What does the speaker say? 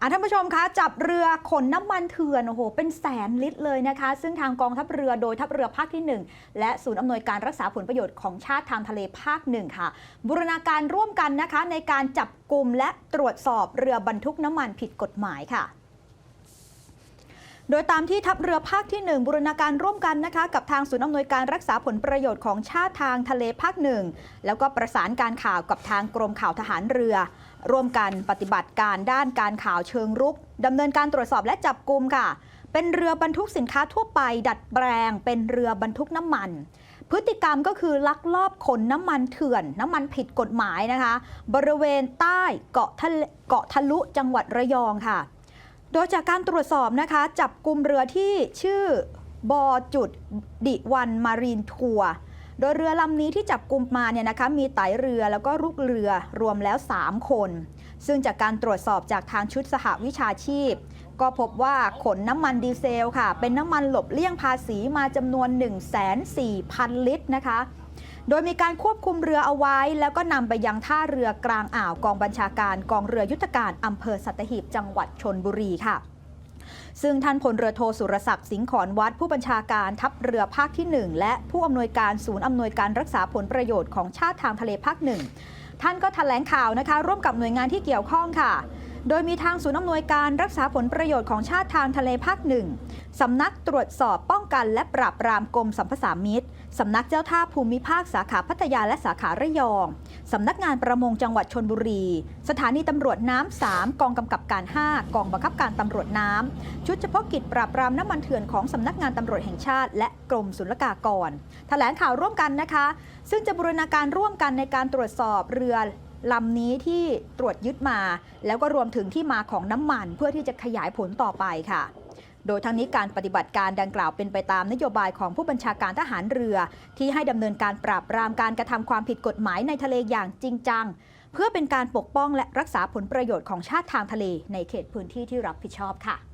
อะท่านผู้ชมคะจับเรือขนน้ำมันเถื่อนโอ้โหเป็นแสนลิตรเลยนะคะ ซึ่งทางกองทัพเรือโดยทัพเรือภาคที่ 1 และศูนย์อำนวยการรักษาผลประโยชน์ของชาติทางทะเลภาคหนึ่งค่ะ บูรณาการร่วมกันนะคะในการจับกลุ่มและตรวจสอบเรือบรรทุกน้ำมันผิดกฎหมายค่ะ โดยตามที่ทัพเรือภาคที่ 1 บูรณาการร่วมกันนะคะ กับทางศูนย์อำนวยการรักษาผลประโยชน์ของชาติทางทะเลภาคหนึ่งแล้วก็ประสานการข่าวกับทางกรมข่าวทหารเรือ ร่วมกันปฏิบัติการด้านการข่าวเชิงรุกดำเนินการตรวจสอบและจับกลุ่มค่ะ เป็นเรือบรรทุกสินค้าทั่วไป ดัดแปลง เป็นเรือบรรทุกน้ำมัน พฤติกรรมก็คือลักลอบขนน้ำมันเถื่อน น้ำมันผิดกฎหมายนะคะ บริเวณใต้เกาะทะเลเกาะทะลุจังหวัดระยองค่ะ โดยจากการตรวจสอบนะคะ จับกลุ่มเรือที่ชื่อบอจุดดิวันมารีนทัวร์โดยเรือลำนี้ที่จับกลุ่มมาเนี่ยนะคะมีไตเรือแล้วก็ลูกเรือรวมแล้ว 3 คน ซึ่งจากการตรวจสอบจากทางชุดสหวิชาชีพ ก็พบว่าขนน้ำมันดีเซลค่ะ เป็นน้ำมันหลบเลี่ยงภาษีมาจำนวน 1,400,000 ลิตรนะคะ โดยมีการควบคุมเรือเอาไว้ แล้วก็นำไปยังท่าเรือกลางอ่าวกองบัญชาการกองเรือยุทธการอำเภอสัตหีบจังหวัดชนบุรีค่ะซึ่งท่านพลเรือโทสุรศักดิ์สิงห์ขอนวัดผู้บัญชาการทัพเรือภาคที่ 1 และผู้อำนวยการศูนย์อำนวยการรักษาผลประโยชน์ของชาติทางทะเลภาคหนึ่งท่านก็แถลงข่าวนะคะ ร่วมกับหน่วยงานที่เกี่ยวข้องค่ะ โดยมีทางศูนย์อำนวยการรักษาผลประโยชน์ของชาติทางทะเลภาคหนึ่งสำนักตรวจสอบป้องกันและปราบปรามกรมสัมพสามิตรสำนักเจ้าท่าภูมิภาคสาขาพัทยาและสาขาระยอง สำนักงานประมงจังหวัดชนบุรี สถานีตำรวจน้ำ3กองกำกับการ 5 กองบังคับการตำรวจน้ำ ชุดเฉพาะกิจปราบปรามน้ำมันเถื่อนของสำนักงานตำรวจแห่งชาติ และกรมศุลกากร แถลงข่าวร่วมกันนะคะ ซึ่งจะบูรณาการร่วมกันในการตรวจสอบเรือ ลำนี้ที่ตรวจยึดมา แล้วก็รวมถึงที่มาของน้ำมันเพื่อที่จะขยายผลต่อไปค่ะ โดยทั้งนี้การปฏิบัติการดังกล่าวเป็นไปตามนโยบายของผู้บัญชาการทหารเรือ ที่ให้ดำเนินการปราบปรามการกระทำความผิดกฎหมายในทะเลอย่างจริงจัง เพื่อเป็นการปกป้องและรักษาผลประโยชน์ของชาติทางทะเลในเขตพื้นที่ที่รับผิดชอบค่ะ